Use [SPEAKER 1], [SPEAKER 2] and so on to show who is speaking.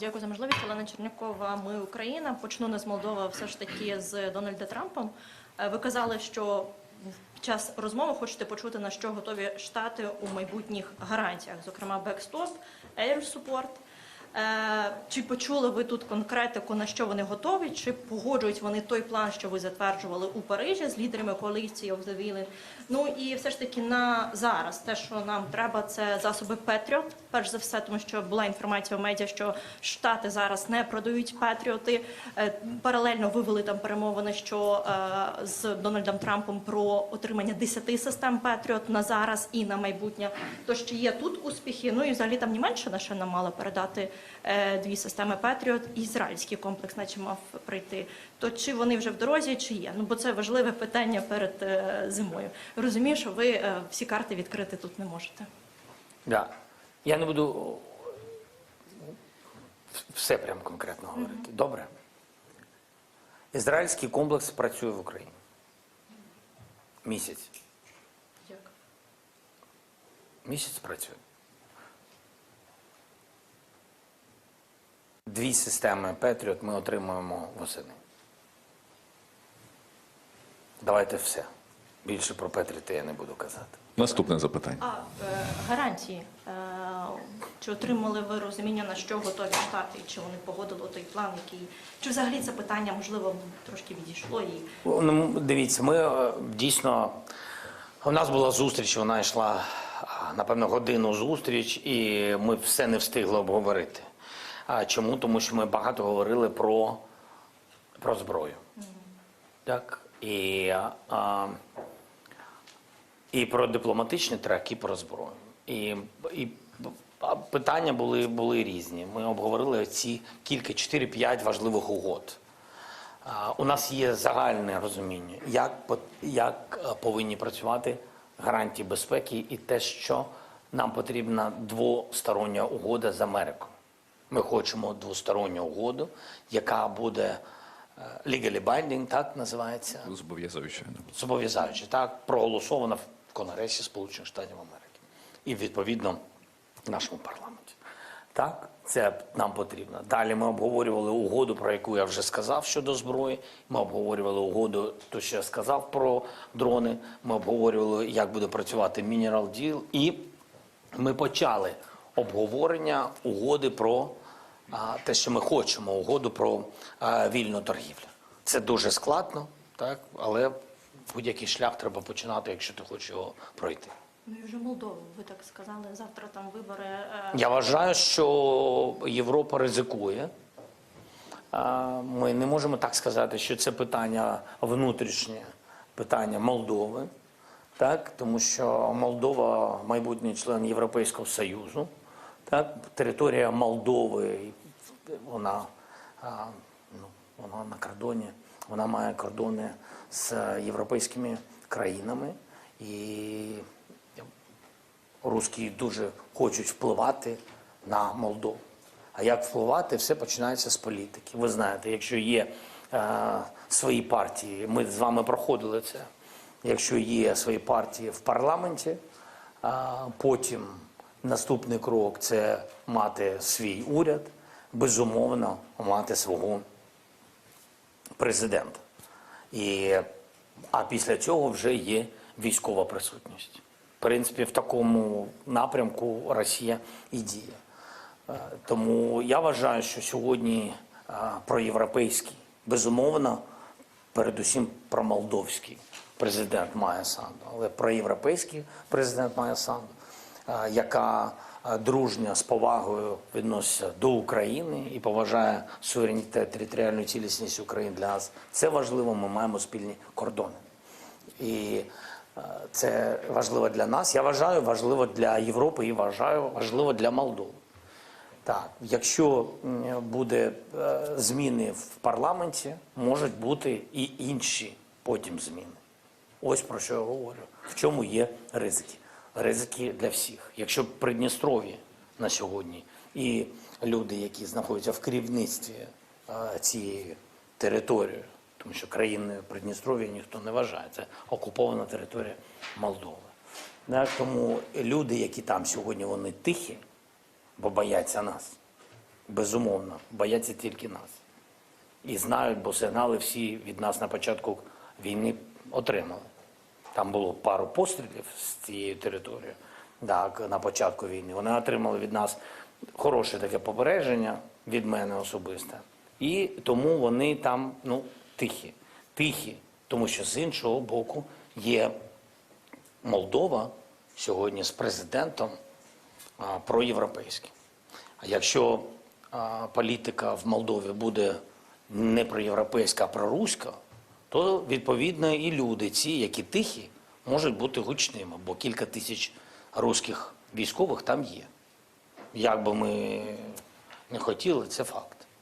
[SPEAKER 1] Дякую за можливість. Олена Чернякова, ми Україна. Почну не з Молдови, все ж таки з Дональда Трампом. Е, Ви казали, що під час розмови хочете почути на що готові штати у майбутніх гарантіях, зокрема бекстоп, air support. Е, Чи почули ви тут конкретику, на що вони готові? Чи погоджують вони той план, що ви затверджували у Парижі з лідерами коаліції the Ну і все ж таки на зараз те, що нам треба, це засоби Петріот. Перш за все, тому що була інформація в медіа, що штати зараз не продають Петріоти. Е, Паралельно вивели там перемовини, що е, з Дональдом Трампом про отримання 10 систем Петріот на зараз і на майбутнє. Тож чи є тут успіхи? Ну і взагалі там Німеччина ще нам мала передати дві системи Петріот. І ізраїльський комплекс, наче мав прийти. То чи вони вже в дорозі, чи є? Ну бо це важливе питання перед е, зимою. Розумію, що ви е, всі карти відкрити тут не можете.
[SPEAKER 2] Да. Я не буду все прям конкретно говорити. Добре. Ізраїльський комплекс працює в Україні. Місяць.
[SPEAKER 1] Як?
[SPEAKER 2] Місяць працює. Дві системи Петріот ми отримуємо восени. Давайте все. Більше про Петріоти я не буду казати.
[SPEAKER 3] Наступне запитання.
[SPEAKER 1] А е, гарантії е, чи отримали ви розуміння на що готові штати, чи вони погодили той план, який чи взагалі це питання можливо трошки відійшло і
[SPEAKER 2] Ну, дивіться, ми е, дійсно. У нас була зустріч, вона йшла, напевно, годину зустріч, і ми все не встигли обговорити. А чому? Тому що ми багато говорили про, про зброю. Так? І, а, і про дипломатичний трек, і про зброю. І, і питання були, були різні. Ми обговорили ці кілька, 4-5 важливих угод. А, У нас є загальне розуміння, як, як е, повинні працювати гарантії безпеки і те, що нам потрібна двостороння угода з Америкою. Ми хочемо двосторонню угоду, яка буде е, legally binding, так називається,
[SPEAKER 3] Зобов'язуюче.
[SPEAKER 2] зобов'язаючи, так, проголосована в Конгресі Сполучених Штатів Америки і відповідно в нашому парламенті. Так, це нам потрібно. Далі ми обговорювали угоду, про яку я вже сказав щодо зброї. Ми обговорювали угоду, то що я сказав про дрони. Ми обговорювали, як буде працювати Mineral Deal. І ми почали обговорення угоди про те, що ми хочемо, угоду про вільну торгівлю. Це дуже складно, так, але будь-який шлях треба починати, якщо ти хочеш його пройти.
[SPEAKER 1] ну і вже Молдову. Ви так сказали. Завтра там вибори. е,
[SPEAKER 2] Я вважаю, що Європа ризикує. Ми не можемо так сказати, що це питання внутрішнє, питання Молдови, так? тому що Молдова майбутній член Європейського Союзу. Так? Територія Молдови, вона, ну, вона на кордоні, вона має кордони з європейськими країнами. І русські дуже хочуть впливати на Молдову. А як впливати, все починається з політики. Ви знаєте, якщо є е, свої партії, ми з вами проходили це. Якщо є свої партії в парламенті, е, потім наступний крок це мати свій уряд, безумовно, мати свого президента. І, а після цього вже є військова присутність. В принципі, в такому напрямку Росія і діє. Е, Тому я вважаю, що сьогодні е, проєвропейський, безумовно, передусім промолдовський президент має санду, але проєвропейський президент має санду, яка е, дружньо з повагою відноситься до України і поважає суверенітет, територіальну цілісність України для нас. Це важливо. Ми маємо спільні кордони. І е, це важливо для нас. Я вважаю, важливо для Європи і вважаю важливо для Молдови. Так, якщо буде е, зміни в парламенті, можуть бути і інші потім зміни. Ось про що я говорю. В чому є ризики? Ризики для всіх. Якщо Придністров'я на сьогодні і люди, які знаходяться в керівництві цієї території, тому що країною Придністров'я ніхто не вважає, це окупована територія Молдови. Тому люди, які там сьогодні вони тихі, бо бояться нас. безумовно, бояться тільки нас. І знають, бо сигнали всі від нас на початку війни отримали. Там було пару пострілів з цієї території так, на початку війни. Вони отримали від нас хороше таке попередження від мене особисте. І тому вони там ну, тихі. Тихі, тому що з іншого боку є Молдова сьогодні з президентом а, проєвропейським. А якщо а, політика в Молдові буде не проєвропейська, а проруська, то відповідно і люди, ці, які тихі, можуть бути гучними, бо кілька тисяч руських військових там є. Як би ми не хотіли, це факт.